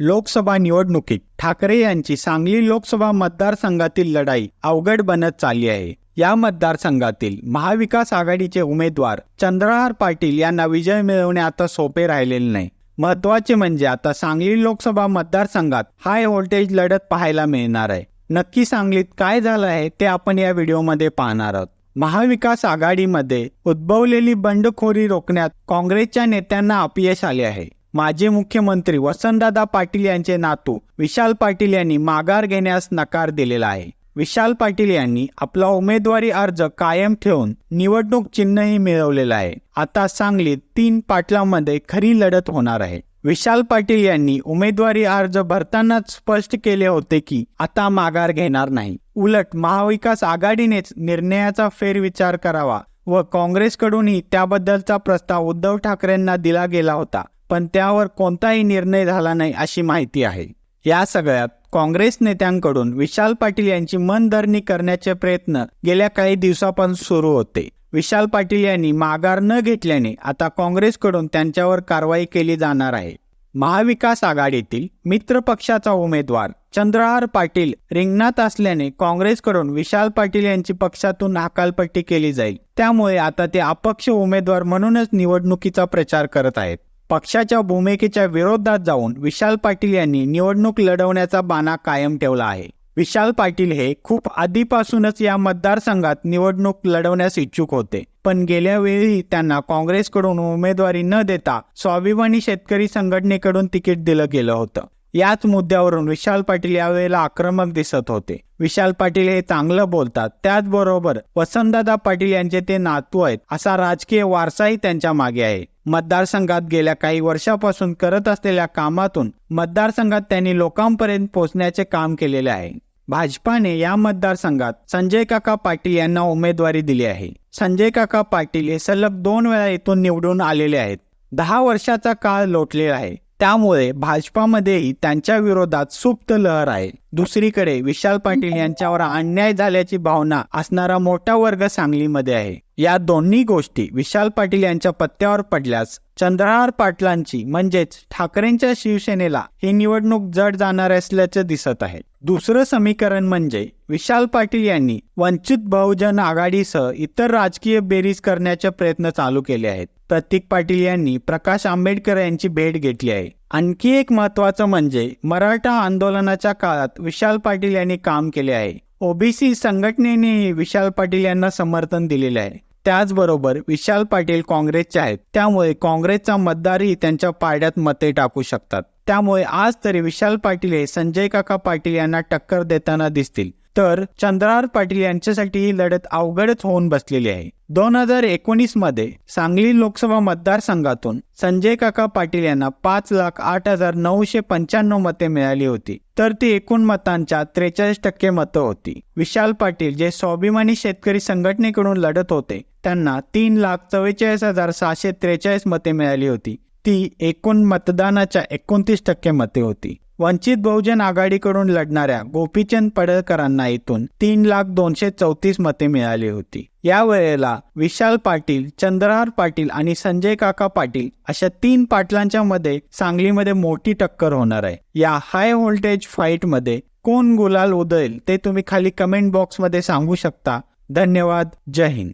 लोकसभा निवडणुकीत ठाकरे यांची सांगली लोकसभा मतदारसंघातील लढाई अवघड बनत चालली आहे. या मतदारसंघातील महाविकास आघाडीचे उमेदवार चंद्रहार पाटील यांना विजय मिळवणे आता सोपे राहिलेले नाही. महत्त्वाचे म्हणजे आता सांगली लोकसभा मतदारसंघात हाय व्होल्टेज लढत पाहायला मिळणार आहे. नक्की सांगलीत काय झालं आहे ते आपण या व्हिडिओमध्ये पाहणार आहोत. महाविकास आघाडीमध्ये उद्भवलेली बंडखोरी रोखण्यात काँग्रेसच्या नेत्यांना अपयश आले आहे. माजी मुख्यमंत्री वसंतदादा पाटील यांचे नातू विशाल पाटील यांनी माघार घेण्यास नकार दिलेला आहे. विशाल पाटील यांनी आपला उमेदवारी अर्ज कायम ठेवून निवडणूक चिन्हही मिळवलेलं आहे. आता सांगलीत तीन पाटलांमध्ये खरी लढत होणार आहे. विशाल पाटील यांनी उमेदवारी अर्ज भरतानाच स्पष्ट केले होते की आता माघार घेणार नाही. उलट महाविकास आघाडीनेच निर्णयाचा फेरविचार करावा व काँग्रेसकडूनही त्याबद्दलचा प्रस्ताव उद्धव ठाकरेंना दिला गेला होता. पण त्यावर कोणताही निर्णय झाला नाही अशी माहिती आहे. या सगळ्यात काँग्रेस नेत्यांकडून विशाल पाटील यांची मनधरणी करण्याचे प्रयत्न गेल्या काही दिवसापासून सुरू होते. विशाल पाटील यांनी माघार न घेतल्याने आता काँग्रेसकडून त्यांच्यावर कारवाई केली जाणार आहे. महाविकास आघाडीतील मित्र पक्षाचा उमेदवार चंद्रहार पाटील रिंगणात असल्याने काँग्रेसकडून विशाल पाटील यांची पक्षातून हकालपट्टी केली जाईल. त्यामुळे आता ते अपक्ष उमेदवार म्हणूनच निवडणुकीचा प्रचार करत आहेत. पक्षाच्या भूमिकेच्या विरोधात जाऊन विशाल पाटील यांनी निवडणूक लढवण्याचा बाणा कायम ठेवला आहे. विशाल पाटील हे खूप आधीपासूनच या मतदारसंघात निवडणूक लढवण्यास इच्छुक होते. पण गेल्या वेळी त्यांना काँग्रेसकडून उमेदवारी न देता स्वाभिमानी शेतकरी संघटनेकडून तिकीट दिलं गेलं होतं. याच मुद्द्यावरून विशाल पाटील यावेळेला आक्रमक दिसत होते. विशाल पाटील हे चांगलं बोलतात. त्याचबरोबर वसंतदादा पाटील यांचे ते नातू आहेत असा राजकीय वारसाही त्यांच्या मागे आहे. मतदारसंघात गेल्या काही वर्षापासून करत असलेल्या कामातून मतदारसंघात त्यांनी लोकांपर्यंत पोहोचण्याचे काम केलेले आहे. भाजपाने या मतदारसंघात संजय काका पाटील यांना उमेदवारी दिली आहे. संजय काका पाटील हे सलग दोन वेळा येथून निवडून आलेले आहेत. दहा वर्षाचा काळ लोटलेला आहे. त्यामुळे भाजपामध्येही त्यांच्या विरोधात सुप्त लहर आहे. दुसरीकडे विशाल पाटील यांच्यावर अन्याय झाल्याची भावना असणारा मोठा वर्ग सांगलीमध्ये आहे. या दोन्ही गोष्टी विशाल पाटील यांच्या पत्त्यावर पडल्यास चंद्रहार पाटलांची म्हणजेच ठाकरेंच्या शिवसेनेला ही निवडणूक जड जाणार असल्याचं दिसत आहे. दुसरं समीकरण म्हणजे विशाल पाटील यांनी वंचित बहुजन आघाडीसह इतर राजकीय बेरीज करण्याचे प्रयत्न चालू केले आहेत. प्रतीक पाटील यांनी प्रकाश आंबेडकर यांची भेट घेतली आहे. आणखी एक महत्वाचं म्हणजे मराठा आंदोलनाच्या काळात विशाल पाटील यांनी काम केले आहे. ओबीसी संघटनेने विशाल पाटील यांना समर्थन दिलेले आहे. त्याचबरोबर विशाल पाटील काँग्रेसचे आहेत. त्यामुळे काँग्रेसचा मतदारही त्यांच्या पाड्यात मते टाकू शकतात. त्यामुळे आज तरी विशाल पाटील हे संजय काका पाटील यांना टक्कर देताना दिसतील. तर चंद्रहार पाटील यांच्यासाठी ही लढत अवघडच होऊन बसलेली आहे. दोन हजार एकोणीसमध्ये सांगली लोकसभा मतदारसंघातून संजय काका पाटील यांना पाच लाख आठ हजार नऊशे पंच्याण्णव मते मिळाली होती. तर ती एकूण मतांच्या त्रेचाळीस टक्के मतं होती. विशाल पाटील जे स्वाभिमानी शेतकरी संघटनेकडून लढत होते त्यांना तीन लाख चव्वेचाळीस हजार सहाशे त्रेचाळीस मते मिळाली होती. ती एकूण मतदानाच्या एकोणतीस टक्के मते होती. वंचित बहुजन आघाडीकडून लढणाऱ्या गोपीचंद पडळकरांना इथून तीन लाख दोनशे चौतीस मते मिळाली होती. या वेळेला विशाल पाटील चंद्रहार पाटील आणि संजय काका पाटील अशा तीन पाटलांच्या मध्ये सांगलीमध्ये मोठी टक्कर होणार आहे. या हाय व्होल्टेज फाईटमध्ये कोण गुलाल उधळेल ते तुम्ही खाली कमेंट बॉक्समध्ये सांगू शकता. धन्यवाद. जय हिंद.